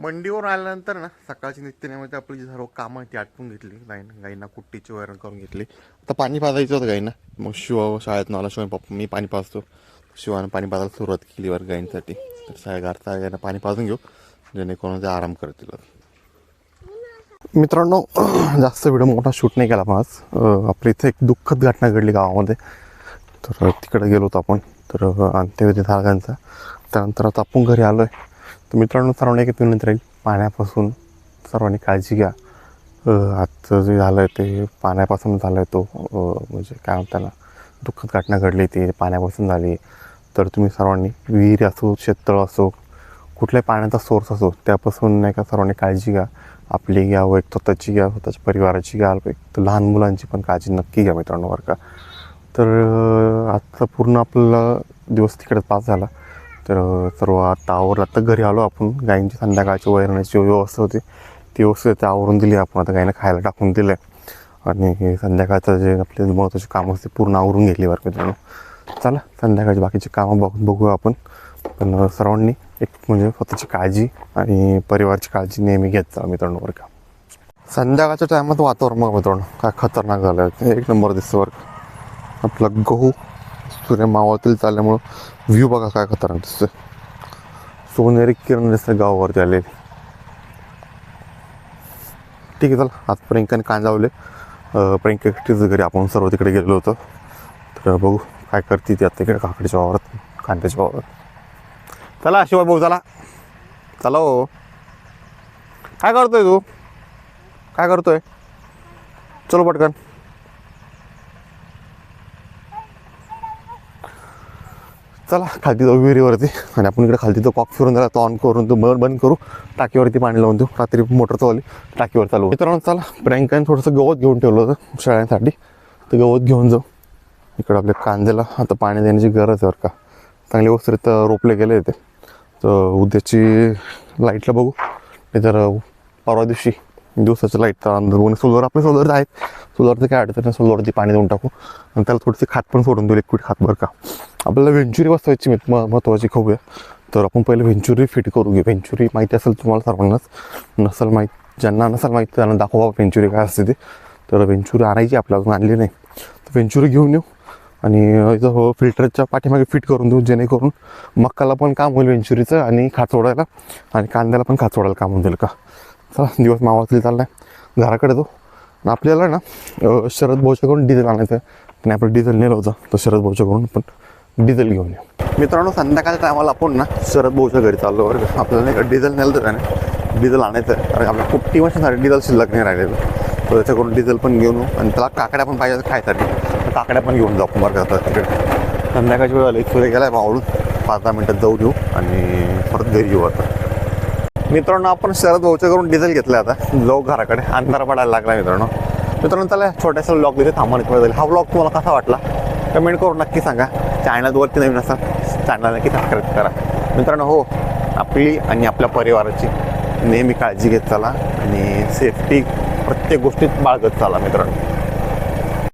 मंडीवर आल्यानंतर ना सकाळची नित्यनेमध्ये आपली जी सर्व कामं ती आटपून घेतली. गाईन गाईंना कुट्टीची वैरण करून घेतली. आता पाणी पाजायचं होतं गाईंना. मग शिव शाळेत आला शिवाय पप्पा मी पाणी पाजतो. शिवानं पाणी पाजायला सुरुवात केली वर गाईंसाठी. तर साडेगारता गाईंना पाणी पाजून घेऊ. जेणेकरून ते आराम करतील. मित्रांनो जास्त व्हिडिओ मोठा शूट नाही केला आज. आपल्या इथे एक दुःखद घटना घडली गावामध्ये. तर तिकडे गेलो होतो आपण. तर अंत्यविधी धारकांचा त्यानंतर आता आपण घरी आलो आहे तर मित्रांनो सर्वांनी एक विनंती राहील पाण्यापासून सर्वांनी काळजी घ्या. आजचं जे झालं आहे ते पाण्यापासून झालं आहे तो म्हणजे काय म्हणताना दुःखद घटना घडली ती पाण्यापासून झाली. तर तुम्ही सर्वांनी विहीर असो शेततळ असो कुठल्याही पाण्याचा सोर्स असो त्यापासून नाही का सर्वांनी काळजी घ्या. आपली घ्या व एक स्वतःची घ्या स्वतःच्या परिवाराची घ्या एक तर लहान मुलांची पण काळजी नक्की घ्या मित्रांनो बरं का. तर अं, आजचा पूर्ण आपला दिवस तिकडे पास झाला. तर सर्व आता आवरलं. घरी आलो आपण. गायींची संध्याकाळची वैरण्याची व्यवस्था होती ती व्यवस्था त्या आवरून दिली आपण. आता गायीनं खायला टाकून दिलं आणि संध्याकाळचं जे आपले महत्त्वाचे कामं असते पूर्ण आवरून घेतली बरं मित्रांनो. चला संध्याकाळची बाकीची कामं बघून बघूया आपण. पण सर्वांनी एक म्हणजे स्वतःची काळजी आणि परिवाराची काळजी नेहमी घेत जा मित्रांनो बरं का. संध्याकाळच्या टायमात वातावरण मग मित्रांनो. काय खतरनाक झालं आहे एक नंबर दिसतं बरं आपलं गहू सूर्य मावळतील चालल्यामुळं व्ह्यू बघा काय खतरनाक दिसतं सोनेरी किरण दिसतं गावावरती आले ठीक आहे चला. आज प्रियंकाने कांजावले प्रियंका एकटीच घरी. आपण सर्व तिकडे गेलेलो होतो. तर बघू काय करते ती आता इकडे काकडीच्या वावरात कांद्याच्या वावरात. चला शिवाय भाऊ चला. चला हो. काय करतोय तू? काय करतोय? चलो पटकन. चला खालती जाऊ विहिरीवरती. आणि आपण इकडे खालती तो कॉक फिरून जरा तो ऑन करून तो बंद बंद करू. टाकीवरती पाणी लावून देऊ. रात्री मोटर चालली टाकीवर चालू मित्रांनो चला. प्रँकाने थोडंसं गवत घेऊन ठेवलं होतं शाळेसाठी तर गवत घेऊन जाऊ. इकडं आपल्या कांद्याला आता पाणी देण्याची गरज आहे बरं का. चांगले वस्त्रित रोपले गेले ते तर उद्याची लाईटला बघू. नाही तर परवा दिवशी दिवसाचं लाइट तर सोलर आपले सोलर आहेत. सोलरचं काय अडचण नाही सोलरवरती पाणी देऊन टाकू. आणि त्याला थोडीशी खात पण सोडून देऊ लिक्विड खात बरं का. आपल्याला व्हेंचुरी बसवायची म महत्त्वाची खूप आहे. तर आपण पहिले व्हेंचुरी फिट करू घे. व्हेंचुरी माहिती असेल तुम्हाला सर्वांनाच. नसल माहीत ज्यांना नसेल माहीत त्यांना दाखवा व्हेंचुरी काय असते ते. तर व्हेंचुरी आणायची आपल्याला अजून आणली नाही. तर व्हेंचुरी घेऊन येऊ. आणि इथं हो, फिल्टरच्या पाठीमागे फिट करून देऊ जेणेकरून मक्काला पण काम होईल वेंचुरीचं आणि खात सोडायला. आणि कांद्याला पण खात सोडायला काम जाईल का. चला दिवस मावातली चाललाय. घराकडे तो आपल्याला ना शरद भाऊच्याकडून डिझेल आणायचं आहे आणि आपण डिझेल नेलं होतं तर शरद भाऊच्याकडून पण डिझेल घेऊन येऊ. मित्रांनो संध्याकाळच्या टायमाला आपण ना शरद भाऊच्या घरी चाललो बरं आपल्याला नाही का डिझेल नेलं तर त्याने डिझेल आणायचं आहे आणि आपल्या कुट्टी वर्षासाठी डिझेल शिल्लक नाही राहिलेलं. तर त्याच्याकडून डिझेल पण घेऊन येऊ. आणि त्याला काकड्या पण पाहिजे खायसाठी. तर काकड्या पण घेऊन जाऊ आपण बरं का आता तिकडे. संध्याकाळची वेळ आली. सूर्य गेलाय मावळून पाच दहा मिनटात जाऊ देऊ आणि परत घरी येऊ आता. मित्रांनो आपण शरद भाऊच्याकडून डिझेल घेतलं आता. जाऊ घराकडे. अंधार पडायला लागला मित्रांनो. मित्रांनो त्याला छोट्याशा ब्लॉग दिले थांबवण्याची जाईल हा ब्लॉग तुम्हाला कसा वाटला? कमेंट करून नक्की सांगा. चॅनलवरती नवीन असाल चॅनल नक्की सबस्क्राईब करा. मित्रांनो हो आपली आणि आपल्या परिवाराची नेहमी काळजी घेत चला आणि सेफ्टी प्रत्येक गोष्टीत बाळगत चला मित्रांनो.